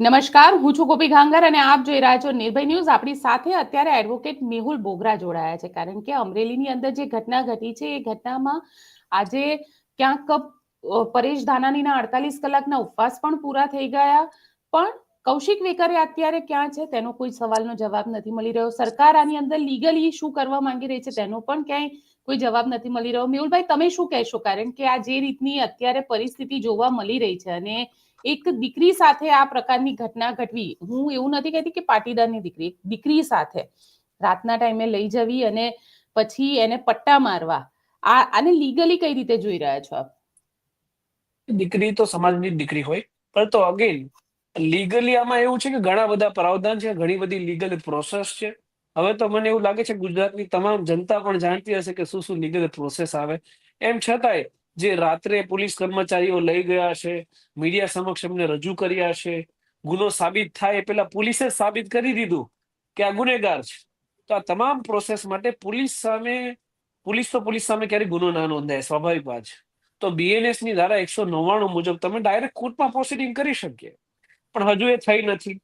નમસ્કાર, હું છું ગોપી ઘાંગર અને આપ જોઈ રહ્યા છો નિર્ભય ન્યૂઝ. આપણી સાથે અત્યારે એડવોકેટ મેહુલ બોગરા જોડાયા છે, કારણ કે અમરેલીની અંદર જે ઘટના ઘટી છે, એ ઘટનામાં આજે ક્યાંક પરેશ ધાનાનીના અડતાલીસ કલાકના ઉપવાસ પણ પૂરા થઈ ગયા. પણ કૌશિક વેકરે અત્યારે ક્યાં છે, તેનો કોઈ સવાલનો જવાબ નથી મળી રહ્યો. સરકાર આની અંદર લીગલી શું કરવા માંગી રહી છે, તેનો પણ ક્યાંય કોઈ જવાબ નથી મળી રહ્યો. મેહુલભાઈ, તમે શું કહેશો? કારણ કે આ જે રીતની અત્યારે પરિસ્થિતિ જોવા મળી રહી છે અને એક દીકરી સાથે આ પ્રકારની ઘટના ઘટવી. હું એવું નથી કહેતી કે પાટીદારની દીકરી દીકરી સાથે. રાતના ટાઈમે લઈ જવી અને પછી એને પટ્ટા મારવા. આ, આને લીગલી કઈ રીતે જોઈ રહ્યા છો દીકરી તો સમાજની દીકરી હોય પરંતુ અગેન લીગલી આમાં એવું છે કે ઘણા બધા પ્રાવધાન છે, ઘણી બધી લીગલ પ્રોસેસ છે. હવે તો મને એવું લાગે છે ગુજરાતની તમામ જનતા પણ જાણતી હશે કે શું શું લીગલ પ્રોસેસ આવે. એમ છતાંય જે રાત્રે પોલીસ કર્મચારીઓ લઈ ગયા છે, મીડિયા સમક્ષ એમને રજૂ કર્યા છે. ગુનો સાબિત થાય એ પહેલા પોલીસે સાબિત કરી દીધું કે આ ગુનેગાર છે. તો આ તમામ પ્રોસેસ માટે પોલીસ સામે, પોલીસ તો પોલીસ સામે ક્યારેય ગુનો ના નોંધાય, સ્વાભાવિક વાત તો બીએનએસની ધારા એકસો નવ્વાણું મુજબ તમે ડાયરેક્ટ કોર્ટમાં પ્રોસિડિંગ કરી શકીએ. પણ હજુ એ થઈ નથી.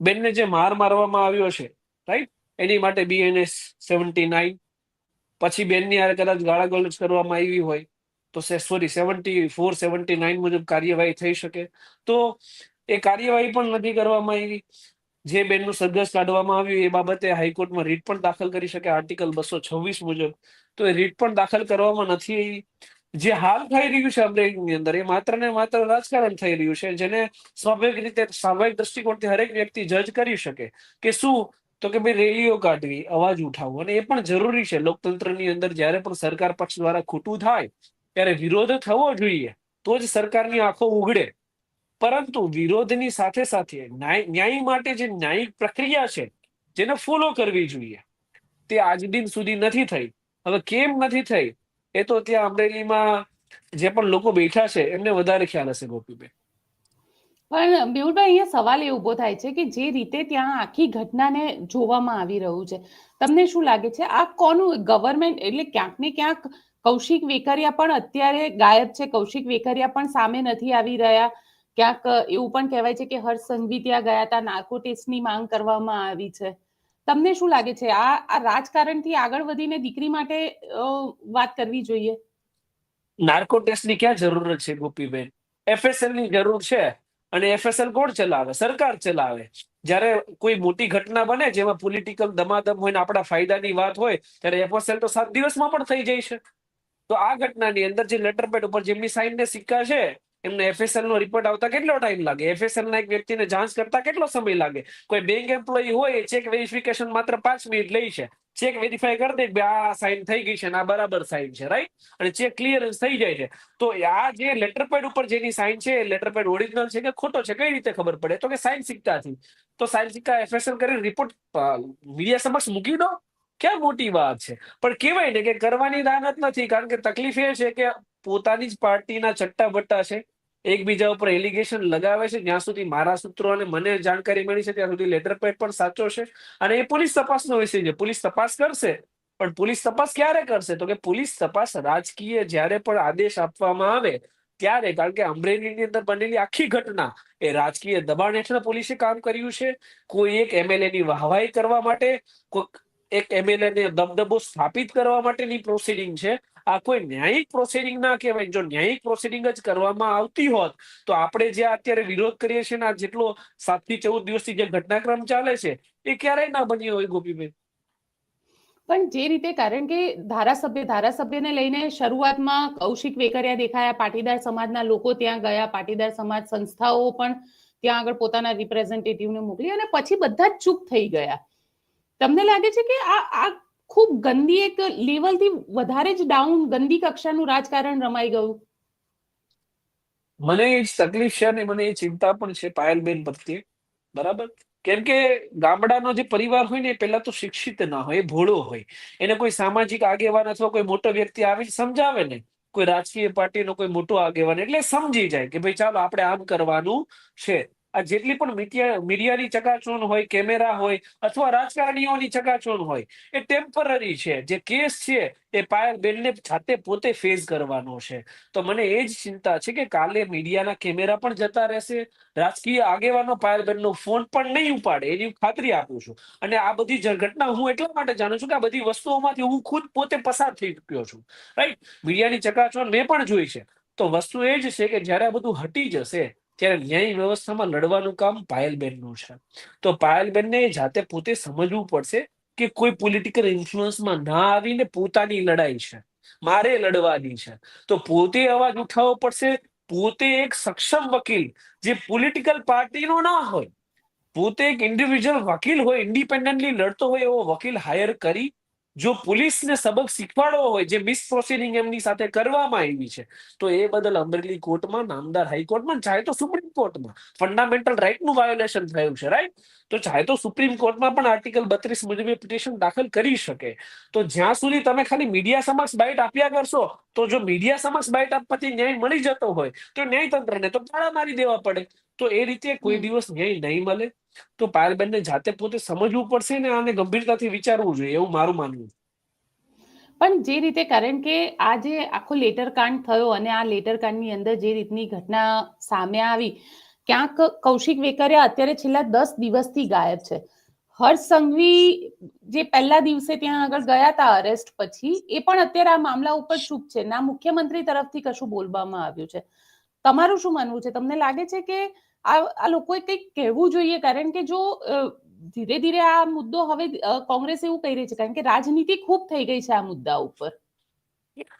બેનને જે માર મારવામાં આવ્યો છે રાઈટ એની માટે બીએનએસ સેવન્ટી નાઇન પછી બેનની હારે કદાચ ગાળાગોળ કરવામાં આવી હોય. તો sorry seventy four seventy nine મુજબ કાર્યવાહી થઈ શકે. તો એ કાર્યવાહી પણ નથી કરવામાં આવી. જે બેનનું સરઘસ કાઢવામાં આવ્યું, એ બાબતે હાઈકોર્ટમાં રીટ પણ દાખલ કરી શકે, આર્ટિકલ બસો છવ્વીસ મુજબ. તો એ રીટ પણ દાખલ કરવામાં નથી આવી. જે હાલ થઈ રહ્યું છે અમરેલીની અંદર, એ માત્ર ને માત્ર રાજકારણ થઈ રહ્યું છે, જેને સ્વાભાવિક રીતે સ્વાભાવિક દ્રષ્ટિકોણથી હરેક વ્યક્તિ જજ કરી શકે કે શું? તો કે ભાઈ રેલીઓ કાઢવી, અવાજ ઉઠાવવો, અને એ પણ જરૂરી છે. લોકતંત્રની અંદર જ્યારે પણ સરકાર પક્ષ દ્વારા ખોટું થાય ત્યારે વિરોધ થવો જોઈએ, તો જ સરકારની આંખો ઉગડે. પરંતુ વિરોધની સાથે સાથે ન્યાય માટે જે ન્યાયિક પ્રક્રિયા છે, જેને ફોલો કરવી જોઈએ, તે આજ દિન સુધી નથી થઈ. હવે કેમ નથી થઈ? એ તો ત્યાં અમરેલીમાં જે પણ લોકો બેઠા છે, એમને વધારે ખ્યાલ હશે ગોપીબેન. પણ મેહુલભાઈ અહીંયા સવાલ એ ઊભો થાય છે કે જે રીતે ત્યાં આખી ઘટનાને જોવામાં આવી રહ્યું છે, તમને શું લાગે છે? આ કોનું ગવર્મેન્ટ એટલે ક્યાંક ને ક્યાંક કૌશિક વેકરિયા પણ અત્યારે ગાયબ છે. કૌશિક વેકરિયા પણ સામે નથી આવી રહ્યા. ક્યાંક એવું પણ કહેવાય છે કે હર્ષ સંઘવી ત્યાં ગયા હતા. નાર્કો ટેસ્ટની માંગ કરવામાં આવી છે. તમને શું લાગે છે? આ આ રાજકારણથી આગળ વધીને દીકરી માટે વાત કરવી જોઈએ? નાર્કો ટેસ્ટની ક્યાં જરૂરત છે ગોપીબેન? એફએસએલની જરૂર છે અને એફએસએલ કોણ ચલાવે? સરકાર ચલાવે. જ્યારે કોઈ મોટી ઘટના બને જેમાં પોલિટિકલ દમાદમ હોય ને આપણા ફાયદાની વાત હોય, ત્યારે એફએસએલ તો સાત દિવસમાં પણ થઈ જાય છે. તો આ ઘટનાની અંદર જે લેટર પેડ ઉપર જેમની સાઈન ને સિક્કા છે, એમને એફએસએલ નો રિપોર્ટ આવતા કેટલો ટાઈમ લાગે? એફએસએલ ના એક વ્યક્તિને જાંચ કરતા કેટલો સમય લાગે? કોઈ બેંક એમ્પ્લોયી હોય ચેક વેરિફિકેશન માત્ર પાંચ મિનિટ લે છે. ચેક વેરીફાઈ કરી દે કે આ સાઇન થઈ ગઈ છે ને આ બરાબર સાઇન છે રાઈટ અને ચેક ક્લિયરન્સ થઈ જાય છે. તો આ જે લેટર પેડ ઉપર જેની સાઇન છે લેટર પેડ ઓરિજિનલ છે કે ખોટો છે? કઈ રીતે ખબર પડે? તો કે સાઇન સિક્કાથી. તો સાઇન સિક્કા એફએસએલ કરી રિપોર્ટ મીડિયા સમક્ષ મૂકી દો. ક્યાં મોટી વાત છે? પણ કહેવાય ને કે કરવાની રાહત નથી, કારણ કે તકલીફ એ છે કે પોતાની જ પાર્ટીના ચટ્ટા બટ્ટા છે, એકબીજા ઉપર એલિગેશન લગાવે છે, જ્યાં સુધી મારા સૂત્રો અને મને જાણકારી મળી છે, ત્યાં સુધી લેટર પેડ પણ સાચો છે અને એ પોલીસ તપાસનો વિષય છે. પોલીસ તપાસ કરશે, પણ પોલીસ તપાસ ક્યારે કરશે? તો કે પોલીસ તપાસ રાજકીય જ્યારે પણ આદેશ આપવામાં આવે, ત્યારે, કારણ કે અમરેલીની અંદર બનેલી આખી ઘટના, એ રાજકીય દબાણ હેઠળ પોલીસે કામ કર્યું છે. કોઈ એક એમએલએ ની વાહવાઈ કરવા માટે, કોઈક એક એમએલએ ને દબદબો સ્થાપિત કરવા માટેની પ્રોસિડિંગ છે. આ કોઈ ન્યાયિક પ્રોસિડિંગ ના કહેવાય. જો ન્યાયિક પ્રોસિડિંગ જ કરવામાં આવતી હોત, તો આપણે જે અત્યારે વિરોધ કરીએ છીએ ને જેટલો સાતથી ચૌદ દિવસથી જે ઘટનાક્રમ ચાલે છે, એ ક્યારેય ના બન્યો હોય ગોપીબેન? પણ જે રીતે કારણ કે ધારાસભ્ય, ધારાસભ્યને લઈને શરૂઆતમાં કૌશિક વેકરિયા દેખાયા, પાટીદાર સમાજના લોકો ત્યાં ગયા, પાટીદાર સમાજ સંસ્થાઓ પણ ત્યાં આગળ પોતાના રિપ્રેઝેન્ટેટિવને મોકલી અને પછી બધા જ ચૂપ થઈ ગયા. તમને લાગે છે કે આ આ ખૂબ ગંદી એક લેવલથી વધારે જ ડાઉન ગંદી કક્ષાનું રાજકારણ રમાઈ ગયું? મને એ તકલીફ છે અને મને એ ચિંતા પણ છે પાયલબેન પ્રત્યે. બરાબર? કેમ કે ગામડાનો જે પરિવાર હોય ને એ પહેલા તો શિક્ષિત ના હોય ભોળો હોય. એને કોઈ સામાજિક આગેવાન અથવા કોઈ મોટો વ્યક્તિ આવે સમજાવે ને, કોઈ રાજકીય પાર્ટીનો કોઈ મોટો આગેવાન એટલે સમજી જાય કે ભાઈ ચાલો આપણે આમ કરવાનું છે. આ જેટલી પણ મીડિયાની ચકાચોન હોય, કેમેરા હોય અથવા રાજકારણીઓની ચકાચોન હોય, એ ટેમ્પરરી છે. જે કેસ છે, એ પાયલબેનને જાતે પોતે ફેસ કરવાનો છે. તો મને એ જ ચિંતા છે કે કાલે મીડિયાના કેમેરા પણ જતા રહેશે. રાજકીય આગેવાનો પાયલબેનનો ફોન પણ નહીં ઉપાડે. એની ખાતરી આપું છું. અને આ બધી ઘટના હું એટલા માટે જાણું છું કે આ બધી વસ્તુઓમાંથી હું ખુદ પોતે પસાર થઈ ચૂક્યો છું. રાઈટ? મીડિયાની ચકાચોન મેં પણ જોઈ છે. તો વસ્તુ એ જ છે કે જ્યારે આ બધું હટી જશે ત્યારે ન્યાય વ્યવસ્થામાં લડવાનું કામ પાયલબેનનું છે. તો પાયલબેનને જાતે પોતે સમજવું પડશે કે કોઈ પોલિટિકલ ઇન્ફ્લુઅન્સમાં ના આવીને પોતાની લડાઈ છે. મારે લડવાની છે. તો પોતે અવાજ ઉઠાવવો પડશે. પોતે એક સક્ષમ વકીલ જે પોલિટિકલ પાર્ટીનો ના હોય. પોતે એક ઇન્ડિવિજ્યુઅલ વકીલ હોય ઇન્ડિપેન્ડન્ટલી લડતો હોય એવો વકીલ હાયર કરી જો પોલીસને સબક શીખવાડવો હોય, જે મિસ પ્રોસિડિંગ એમની સાથે કરવામાં આવી છે, તો એ બદલ અમરેલી કોર્ટમાં, નામદાર હાઈકોર્ટમાં, ચાહે તો સુપ્રીમ કોર્ટમાં ફંડામેન્ટલ રાઇટનું વાયોલેશન થયું છે રાઈટ તો ચાહે તો સુપ્રીમ કોર્ટમાં પણ આર્ટિકલ બત્રીસ મુજબ પિટિશન દાખલ કરી શકે. તો જ્યાં સુધી તમે ખાલી મીડિયા સમક્ષ બાઇટ આપ્યા કરશો, તો જો મીડિયા સમક્ષ બાઇટ આપવાથી ન્યાય મળી જતો હોય, તો ન્યાયતંત્રને તો તાળા મારી દેવા પડે. તો એ રીતે કોઈ દિવસ ન્યાય નહીં મળે. તો પાયલબેનને જાતે પોતે સમજવું પડશે ને આને ગંભીરતાથી વિચારવું જોઈએ એવું મારું માનવું. પણ જે રીતે કારણ કે આ જે આખો લેટર કાંડ થયો અને આ લેટર કાંડની અંદર જે રીતની ઘટના સામે આવી ક્યાંક કૌશિક વેકરિયા અત્યારે છેલ્લા દસ દિવસથી ગાયબ છે. હર્ષ સંઘવી જે પહેલા દિવસે ત્યાં આગળ ગયા હતા અરેસ્ટ પછી એ પણ અત્યારે આ મામલા ઉપર ચૂપ છે. ના મુખ્યમંત્રી તરફથી કશું બોલવામાં આવ્યું છે. તમારું શું માનવું છે? તમને લાગે છે કે આ આ લોકોએ કહેવું જોઈએ, કારણ કે જો ધીરે ધીરે આ મુદ્દો હવે કોંગ્રેસ એવું કહી રહી છે, કારણ કે રાજનીતિ ખૂબ થઈ ગઈ છે આ મુદ્દા ઉપર.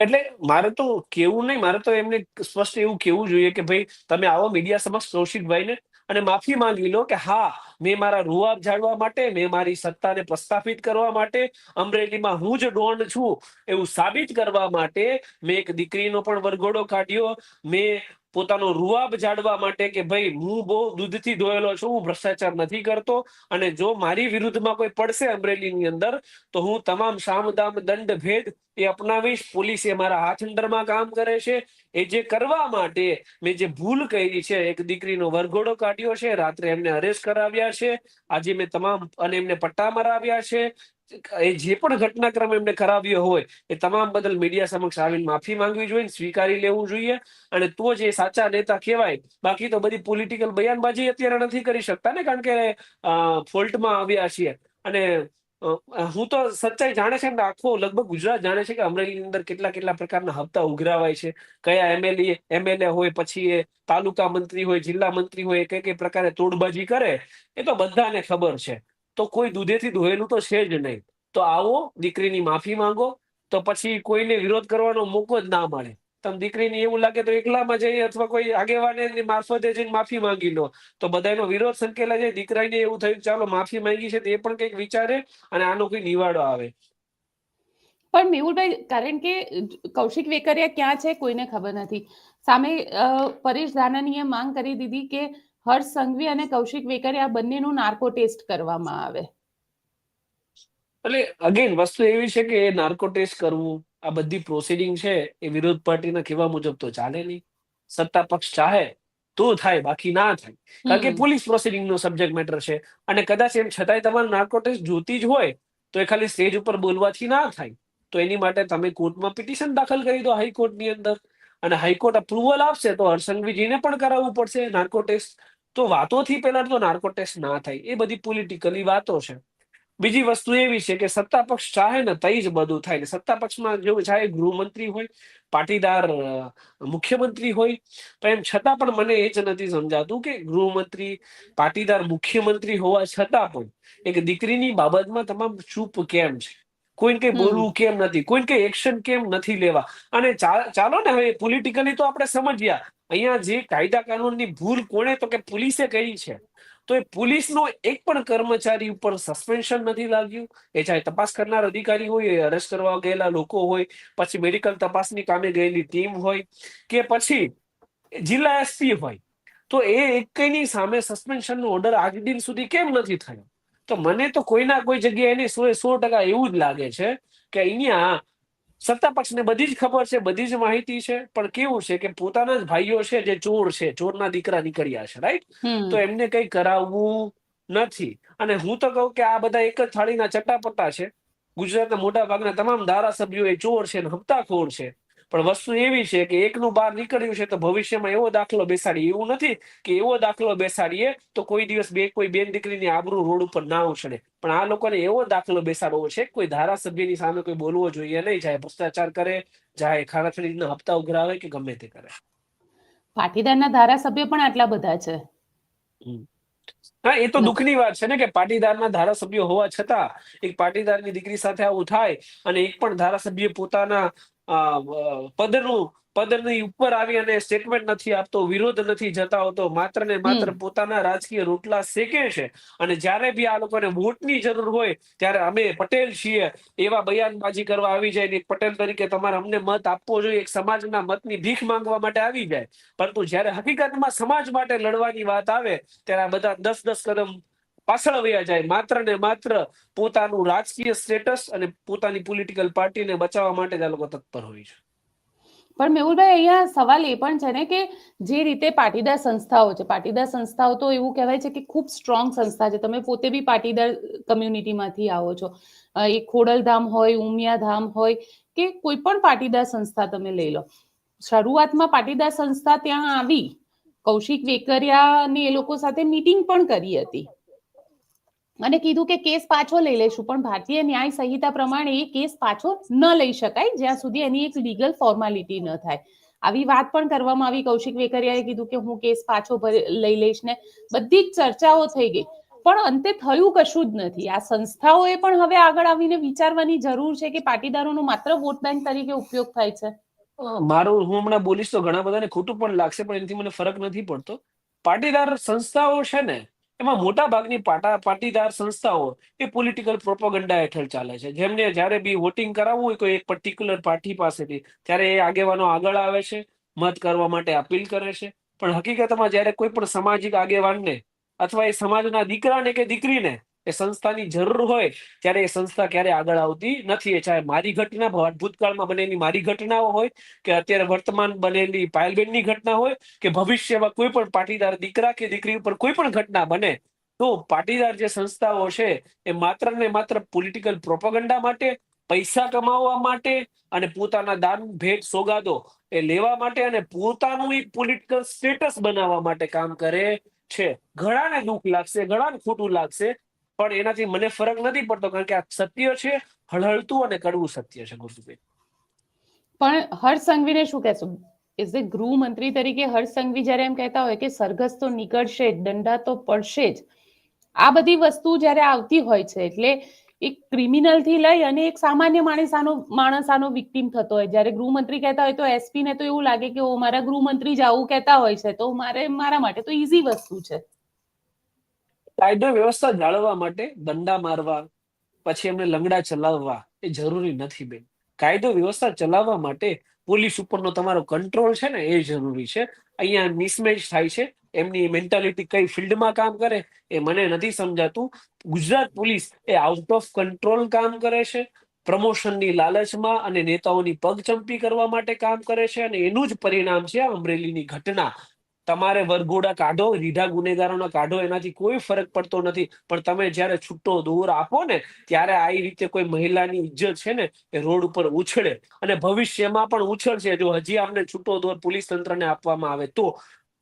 એટલે મારે તો કેવું નહીં, મારે તો એમને સ્પષ્ટ એવું કેવું જોઈએ કે ભાઈ, તમે આવો મીડિયા સમક્ષ કૌશિકભાઈને અને માફી માંગી લો કે હા, મેં મારા રૂઆબ જાળવા માટે, મેં મારી સત્તાને પ્રસ્થાપિત કરવા માટે, અમરેલીમાં હું જ ડોન છું એવું સાબિત કરવા માટે મેં એક દીકરીનો પણ વરઘોડો કાઢ્યો, મેં પોતાનો રૂઆબ જાડવા માટે કે ભાઈ હું બહુ દૂધથી ધોયેલો છું, હું ભ્રષ્ટાચાર નથી કરતો અને જો મારી વિરુદ્ધમાં કોઈ પડશે અમરેલીની અંદર, તો હું તમામ સામદામ દંડ, ભેદ એ અપનાવીશ. પોલીસ એ મારા હાથ અંડરમાં કામ કરે છે. એ જે કરવા માટે મેં જે ભૂલ કરી છે, એક દીકરીનો વરઘોડો કાઢ્યો છે, રાત્રે એમને અરેસ્ટ કરાવ્યા છે. આજે મેં તમામ અને એમને પટ્ટા મરાવ્યા છે. એ જે પણ ઘટનાક્રમ એમને કરાવ્યો હોય, એ તમામ બદલ મીડિયા સમક્ષ આવીને માફી માંગવી જોઈએ સ્વીકારી લેવું જોઈએ. અને તો જ એ સાચા નેતા કહેવાય. બાકી તો બધી પોલિટિકલ બયાનબાજી અત્યારે નથી કરી શકતા ને, કારણ કે ફોલ્ટમાં આવ્યા છીએ. અને હું તો સચ્ચાઈ જાણે છે આખો લગભગ ગુજરાત જાણે છે કે અમરેલીની અંદર કેટલા કેટલા પ્રકારના હપ્તા ઉઘરાવાય છે. કયા એમએલએ એમએલએ હોય, પછી એ તાલુકા મંત્રી હોય, જિલ્લા મંત્રી હોય કઈ કઈ પ્રકારે તોડબાજી કરે, એ તો બધાને ખબર છે. તો કોઈ દૂધેથી ધોયેલું તો છે જ નહીં. તો આવો, દીકરીની માફી માંગો, તો પછી કોઈને વિરોધ કરવાનો મોકો જ ના મળે. તમે દીકરીને એવું લાગે તો એકલામાં જઈ અથવા કોઈ આગેવાને મારફતે જઈને માફી માંગી લો. તો બધાનો વિરોધ સંકેલા જાય, દીકરાને એવું થયું ચાલો માફી માંગી છે તો પણ કંઈક વિચારે અને આનો કોઈ નિવાડો આવે. પણ મેહુલભાઈ, કારણ કે કૌશિક વેકરિયા ક્યાં છે કોઈને ખબર નથી. સામે પરેશ ધાનાણીએ માંગ કરી દીધી કે હર્ષ સંઘવી અને કૌશિક વેકરિયા બંનેનું નાર્કો ટેસ્ટ કરવામાં આવે. એટલે અગેન વસ્તુ એવી છે કે નાર્કો ટેસ્ટ કરવું આ બધી પ્રોસિડિંગ છે એ વિરોધ પાર્ટીના કહેવા મુજબ તો ચાલે નહીં. સત્તા પક્ષ ચાહે તો થાય બાકી ના થાય. કારણ કે પોલીસ પ્રોસિડિંગ નો સબ્જેક્ટ મેટર છે. અને કદાચ એમ છતાંય તમારે નાર્કો ટેસ્ટ જોતી જ હોય તો એ ખાલી સ્ટેજ ઉપર બોલવાથી ના થાય. તો એની માટે તમે કોર્ટમાં પિટિશન દાખલ કરી દો હાઈકોર્ટની અંદર. અને હાઈકોર્ટ અપ્રુવલ આપશે તો હરસંઘવીજીને પણ કરાવવું પડશે નાર્કો ટેસ્ટ તો વાતોથી પહેલા તો નાર્કો ટેસ્ટ ના થાય. એ બધી પોલિટિકલી વાતો છે. બીજી વસ્તુ એવી છે કે સત્તા પક્ષ ચાહે ને તઈ જ બધું થાય સત્તા પક્ષમાં જો ચાહે ગૃહમંત્રી હોય, પાટીદાર મુખ્યમંત્રી હોય, તો એમ છતાં પણ મને એ જ નથી સમજાતું કે ગૃહમંત્રી, પાટીદાર મુખ્યમંત્રી હોવા છતાં પણ એક દીકરીની બાબતમાં તમામ ચૂપ કેમ છે? કોઈને કઈ બોલવું કેમ નથી કોઈને કઈ એક્શન કેમ નથી લેવા. અને ચાલો ને હવે પોલિટિકલી તો આપણે સમજ્યા અહીંયા જે કાયદા કાનૂનની ભૂલ કોણે તો કે પોલીસે કરી છે. તો એ પોલીસનો એક પણ કર્મચારી ઉપર સસ્પેન્શન નથી લાગ્યું. એ ચાહે તપાસ કરનાર અધિકારી હોય અરેસ્ટ કરવા ગયેલા લોકો હોય પછી મેડિકલ તપાસની કામે ગયેલી ટીમ હોય કે પછી જિલ્લા એસપી હોય. તો એ એકની સામે સસ્પેન્શનનો ઓર્ડર આજ દિન સુધી કેમ નથી થયો? તો મને તો કોઈના કોઈ જગ્યાએ એને સો સો ટકા એવું જ લાગે છે કે અહીંયા સત્તા પક્ષને બધી જ ખબર છે બધી જ માહિતી છે પણ કેવું છે કે પોતાના જ ભાઈઓ છે જે ચોર છે ચોરના દીકરા નીકળ્યા છે રાઈટ તો એમને કઈ કરાવવું નથી. અને હું તો કહું કે આ બધા એક જ થાળીના ચટ્ટાપટ્ટા છે. ગુજરાતના મોટા ભાગના તમામ ધારાસભ્યો એ ચોર છે ને હપ્તાખોર છે. પણ વસ્તુ એવી છે કે એકનું બહાર નીકળ્યું છે તો ભવિષ્યમાં એવો દાખલો બેસાડીએ. એવું નથી કે એવો દાખલો બેસાડીએ તો કોઈ દિવસ બે કોઈ બેન દીકરીની આબરૂ રોડ ઉપર ના ઉછળે. પણ આ લોકોને એવો દાખલો બેસાડવો છે કોઈ ધારાસભ્યની સામે કોઈ બોલવો જોઈએ નહીં. જાય ભ્રષ્ટાચાર કરે જાય ખાણાખડીના હપ્તા ઉઘરાવે કે ગમે તે કરે. પાટીદારના ધારાસભ્ય પણ આટલા બધા છે. હા એ તો દુઃખની વાત છે ને કે પાટીદારના ધારાસભ્યો હોવા છતાં એક પાટીદારની દીકરી સાથે આવું થાય અને એક પણ ધારાસભ્ય પોતાના પદનું પદની ઉપર આવી અને સ્ટેટમેન્ટ નથી આપતો વિરોધ નથી જતાવતો માત્ર ને માત્ર પોતાના રાજકીય રોટલા શેકે છે? અને જ્યારે બી આ લોકોને વોટની જરૂર હોય ત્યારે અમે પટેલ છીએ એવા બયાનબાજી કરવા આવી જાય ને એક પટેલ તરીકે તમારે અમને મત આપવો જોઈએ એક સમાજના મતની ભીખ માંગવા માટે આવી જાય. પરંતુ જ્યારે હકીકતમાં સમાજ માટે લડવાની વાત આવે ત્યારે આ બધા દસ દસ કદમ પાછળ વયા જાય. માત્ર ને માત્ર પોતાનું રાજકીય સ્ટેટસ અને પોતાની પોલિટિકલ પાર્ટીને બચાવવા માટે જ આ લોકો તત્પર હોય છે. પણ મેહુલભાઈ, અહીંયા સવાલ એ પણ છે ને કે જે રીતે પાટીદાર સંસ્થાઓ છે, પાટીદાર સંસ્થાઓ તો એવું કહેવાય છે કે ખૂબ સ્ટ્રોંગ સંસ્થા છે. તમે પોતે બી પાટીદાર કમ્યુનિટીમાંથી આવો છો. એ ખોડલધામ હોય, ઉમિયાધામ હોય કે કોઈ પણ પાટીદાર સંસ્થા તમે લઈ લો. શરૂઆતમાં પાટીદાર સંસ્થા ત્યાં આવી. કૌશિક વેકરિયા ને એ લોકો સાથે મીટિંગ પણ કરી હતી. અને કીધું કે કેસ પાછો લઈ લઈશું પણ ભારતીય ન્યાય સંહિતા પ્રમાણે એ કેસ પાછો ન લઈ શકાય, જ્યાં સુધી એની એક લીગલ ફોર્માલિટી ન થાય. આવી વાત પણ કરવામાં આવી. કૌશિક વેકરિયાએ કીધું કે હું કેસ પાછો લઈ લઈશ ને બધી જ ચર્ચાઓ થઈ ગઈ. પણ અંતે થયું કશું જ નથી. આ સંસ્થાઓએ પણ હવે આગળ આવીને વિચારવાની જરૂર છે કે પાટીદારોનો માત્ર વોટ બેંક તરીકે ઉપયોગ થાય છે. મારું, હું હમણાં બોલીશ તો ઘણા બધાને ખોટું પણ લાગશે, પણ એનાથી મને ફરક નથી પડતો. પાટીદાર સંસ્થાઓ છે ને એમાં મોટા ભાગની પાટા પાટીદાર સંસ્થાઓ એ પોલિટિકલ પ્રોપોગન્ડા હેઠળ ચાલે છે. જેમને જ્યારે બી વોટિંગ કરાવવું હોય કોઈ એક પર્ટિક્યુલર પાર્ટી પાસેથી, ત્યારે એ આગેવાનો આગળ આવે છે, મત કરવા માટે અપીલ કરે છે. પણ હકીકતમાં જ્યારે કોઈ પણ સામાજિક આગેવાનને અથવા એ સમાજના દીકરાને કે દીકરીને એ સંસ્થાની જરૂર હોય ત્યારે એ સંસ્થા ક્યારે આગળ આવતી નથી. એ ચાહે મારી ઘટના ભૂતકાળમાં બનેલી મારી ઘટનાઓ હોય કે અત્યારે વર્તમાન બનેલી પાયલબેનની ઘટના હોય કે ભવિષ્યમાં કોઈ પણ પાટીદાર દીકરા કે દીકરી ઉપર કોઈ પણ ઘટના બને, તો પાટીદાર જે સંસ્થાઓ છે એ માત્ર ને માત્ર પોલિટિકલ પ્રોપોગંડા માટે, પૈસા કમાવવા માટે અને પોતાના દાન, ભેટ, સોગાદો એ લેવા માટે અને પોતાનું પોલિટિકલ સ્ટેટસ બનાવવા માટે કામ કરે છે. ઘણાને દુઃખ લાગશે, ઘણાને ખોટું લાગશે પણ એનાથી મને ફરક નથી પડતો, કારણ કે આ સત્ય છે, હળહળતું અને કડવું સત્ય છે ગુરુભાઈ પણ હર્ષ સંઘવીને શું કહેશો? એઝ એ ગૃહમંત્રી તરીકે હર્ષ સંઘવી જ્યારે એમ કહેતા હોય કે સરઘસ તો નીકળશે દંડા તો પડશે જ. આ બધી વસ્તુ જ્યારે આવતી હોય છે, એટલે એક ક્રિમિનલથી લઈ અને એક સામાન્ય માણસ આનો માણસ આનો વિક્ટીમ થતો હોય. જ્યારે ગૃહમંત્રી કહેતા હોય તો એસપી ને તો એવું લાગે કે ઓ, મારા ગૃહમંત્રી જ આવું કહેતા હોય છે, તો મારે, મારા માટે તો ઈઝી વસ્તુ છે. કાયદો વ્યવસ્થા જાળવવા માટે દંડા મારવા, પછી એમને લંગડા ચલાવવા એ જરૂરી નથી બેન. કાયદો વ્યવસ્થા ચલાવવા માટે પોલીસ ઉપરનો તમારો કંટ્રોલ છે ને એ જરૂરી છે. અહીંયા મિસમેચ થાય છે. એમની મેન્ટાલિટી કઈ ફિલ્ડમાં કામ કરે એ મને નથી સમજાતું. ગુજરાત પોલીસ એ આઉટ ઓફ કંટ્રોલ કામ કરે છે. પ્રમોશનની લાલચમાં અને નેતાઓની પગચંપી કરવા માટે કામ કરે છે અને એનું જ પરિણામ છે અમરેલીની ઘટના. તમારે વરઘોડા કાઢો રીઢા ગુનેગારોના કાઢો, એનાથી કોઈ ફરક પડતો નથી. પણ તમે જ્યારે છૂટો દોર આપો ને, ત્યારે આ રીતે કોઈ મહિલાની ઇજ્જત છે ને, એ રોડ ઉપર ઉછળે. અને ભવિષ્યમાં પણ ઉછળશે. જો હજી આમને છૂટો દોર પોલીસ તંત્રને આપવામાં આવે તો.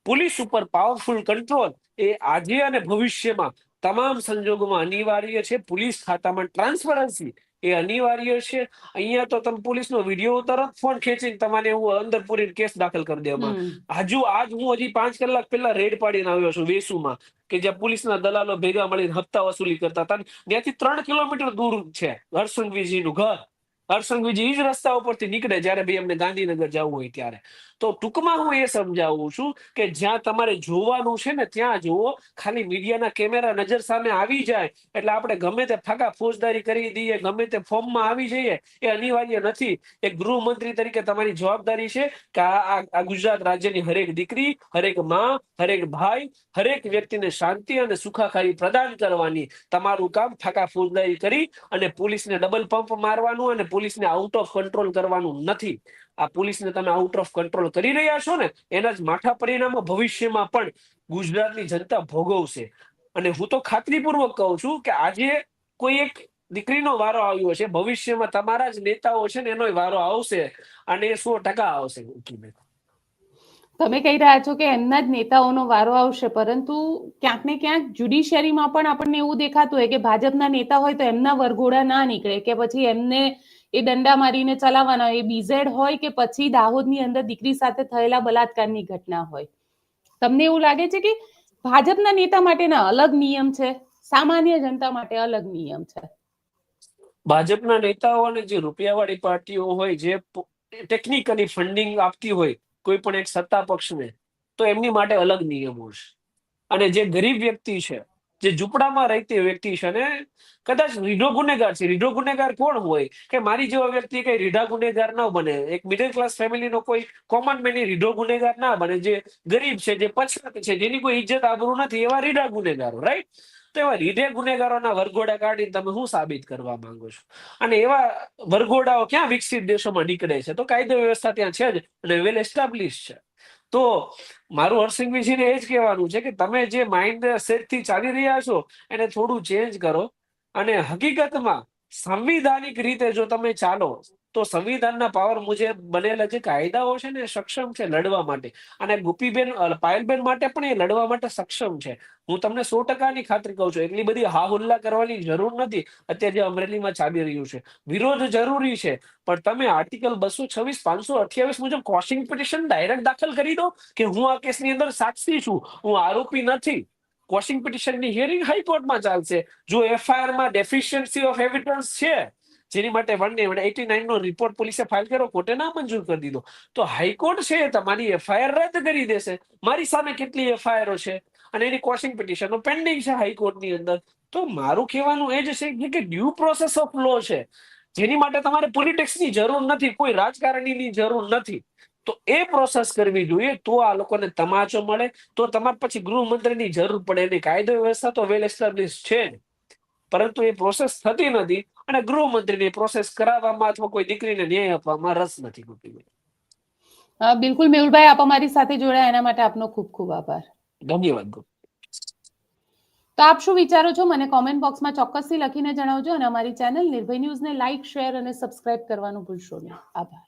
પોલીસ ઉપર પાવરફુલ કંટ્રોલ એ આજે અને ભવિષ્યમાં તમામ સંજોગોમાં અનિવાર્ય છે. પોલીસ ખાતામાં ટ્રાન્સપરન્સી એ અનિવાર્ય છે. અહીંયા તો તમે પોલીસનો વીડિયો તરત ફોન ખેંચીને તમારે હું અંદર પૂરીને કેસ દાખલ કરી દેવામાં. હજુ આજ હું હજી પાંચ કલાક પહેલા રેડ પાડીને આવ્યો છું વેસુમાં કે જ્યાં પોલીસના દલાલો ભેગા મળીને હપ્તા વસૂલી કરતા હતા. ત્યાંથી ત્રણ કિલોમીટર દૂર છે હરસુંગવીજીનું ઘર. હરસંઘવીજી એ જ રસ્તા ઉપરથી નીકળે જ્યારે ભાઈ અમને ગાંધીનગર જવું હોય ત્યારે. તો ટૂંકમાં હું એ સમજાવું છું કે જ્યાં તમારે જોવાનું છે ને, ત્યાં જુઓ. ખાલી મીડિયાના કેમેરા નજર સામે આવી જાય. એટલે આપણે ગમે તે ફાકા ફોજદારી કરી દઈએ, ગમે તે ફોર્મમાં આવી જઈએ, એ અનિવાર્ય નથી. એક ગૃહમંત્રી તરીકે તમારી જવાબદારી છે કે આ ગુજરાત રાજ્યની હરેક દીકરી, હરેકમાં, હરેક ભાઈ, હરેક વ્યક્તિને શાંતિ અને સુખાકારી પ્રદાન કરવાની. તમારું કામ ફાકા ફોજદારી કરી અને પોલીસને ડબલ પંપ મારવાનું અને પોલીસને આઉટ ઓફ કંટ્રોલ કરવાનું નથી. આ પોલીસને તમે આઉટ ઓફ કંટ્રોલ કરી રહ્યા છો ને, એના જ માઠા પરિણામો ભવિષ્યમાં પણ ગુજરાતની જનતા ભોગવશે. અને હું તો ખાતરીપૂર્વક કહું છું કે આજે કોઈ એક દીકરીનો વારો આવ્યો છે, ભવિષ્યમાં તમારા જ નેતાઓ છે ને એનો વારો આવશે અને સો ટકા આવશે. તમે કહી રહ્યા છો કે એમના જ નેતાઓનો વારો આવશે, પરંતુ ક્યાંક ને ક્યાંક જ્યુડિશિયરીમાં પણ આપણને એવું દેખાતું હોય કે ભાજપના નેતા હોય તો એમના વરઘોડા ના નીકળે, કે પછી એમને એ દંડા મારીને ચલાવવાના એ બીઝેડ હોય કે પછી દાહોદની અંદર દીકરી સાથે થયેલા બલાત્કારની ઘટના હોય. તમને એવું લાગે છે કે ભાજપના નેતા માટેના અલગ નિયમ છે? સામાન્ય જનતા માટે અલગ નિયમ છે? ભાજપના નેતાઓ અને જે રૂપિયાવાળી પાર્ટીઓ હોય, જે ટેકનિકલી ફંડિંગ આપતી હોય, કોઈ પણ એક સત્તા પક્ષને, તો એમની માટે અલગ નિયમો છે. અને જે ગરીબ વ્યક્તિ છે જે ઝૂંપડામાં રહેતી વ્યક્તિ છે ને, કદાચ રીઢો ગુનેગાર છે. રીઢો ગુનેગાર કોણ હોય? કે મારી જેવો વ્યક્તિ કઈ રીઢા ગુનેગાર ના બને. એક મિડલ ક્લાસ ફેમિલીનો કોઈ કોમન મેન રીઢો ગુનેગાર ના બને. જે ગરીબ છે, જે પછાત છે, જેની કોઈ ઇજ્જત આબરૂ નથી, એવા રીઢા ગુનેગારો રાઈટ તો એવા રીઢે ગુનેગારોના વરઘોડા કાઢીને તમે શું સાબિત કરવા માંગો છો? અને એવા વરઘોડાઓ ક્યાં વિકસિત દેશોમાં નીકળે છે? તો કાયદો વ્યવસ્થા ત્યાં છે જ અને વેલ એસ્ટાબ્લિશ છે. તો મારું હરસિંહજીને એ જ કહેવાનું છે કે તમે જે માઇન્ડ સેટથી ચાલી રહ્યા છો, એને થોડું ચેન્જ કરો. અને હકીકતમાં સંવિધાનિક રીતે જો તમે ચાલો તો સંવિધાનના પાવર મુજબ બનેલા જે કાયદાઓ છે ને સક્ષમ છે લડવા માટે. અને ગુપીબેન પાયલબેન માટે પણ એ લડવા માટે સક્ષમ છે. હું તમને સો ટકાની ખાતરી કહું છું, એટલી બધી હાહુલ્લા કરવાની જરૂર નથી. અત્યારે જે અમરેલીમાં ચાલી રહ્યું છે. વિરોધ જરૂરી છે, પણ તમે આર્ટિકલ બસો છવ્વીસ, પાંચસો અઠ્યાવીસ મુજબ કોશિંગ પિટિશન ડાયરેક્ટ દાખલ કરી દો કે હું આ કેસની અંદર સાક્ષી છું. હું આરોપી નથી. કોશિંગ પિટિશનની હિયરિંગ હાઈકોર્ટમાં ચાલશે. જો એફઆઈઆરમાં ડેફિશિયન્સી ઓફ એવિડન્સ છે જેની માટે વન એટી નાઇન નો રિપોર્ટ પોલીસે ફાઇલ કર્યો, કોર્ટે ના મંજૂર કરી દીધો. તો હાઈકોર્ટ છે તમારી એફઆઈઆર રદ કરી દેશે. મારી સામે કેટલી એફઆઈઆરો છે? અને એની કોસિંગ પિટિશનો પેન્ડિંગ છે હાઈકોર્ટની અંદર. તો મારું કહેવાનું એ જ છે કે ડ્યુ પ્રોસેસ ઓફ લો છે. જેની માટે તમારે પોલિટિક્સની જરૂર નથી, કોઈ રાજકારણીની જરૂર નથી. તો એ પ્રોસેસ કરવી જોઈએ, તો આ લોકોને તમાચો મળે. તો તમારે પછી ગૃહમંત્રીની જરૂર પડે, એની કાયદો વ્યવસ્થા તો વેલ એસ્ટાબ્લિશ છે પરંતુ એ પ્રોસેસ થતી નથી. અને ગૃહમંત્રીની પ્રોસેસ કરાવવામાં અથવા કોઈ દીકરીને ન્યાય આપવામાં રસ નથી ગોપીબેન. બિલકુલ મેહુલભાઈ આપ અમારી સાથે જોડાયા એના માટે આપનો ખૂબ ખૂબ આભાર ધન્યવાદ. તો આપ શું વિચારો છો મને કોમેન્ટ બોક્સમાં ચોક્કસથી લખીને જણાવજો અને અમારી ચેનલ નિર્ભય ન્યૂઝને લાઇક શેર અને સબસ્ક્રાઇબ કરવાનું ભૂલશો નહીં આભાર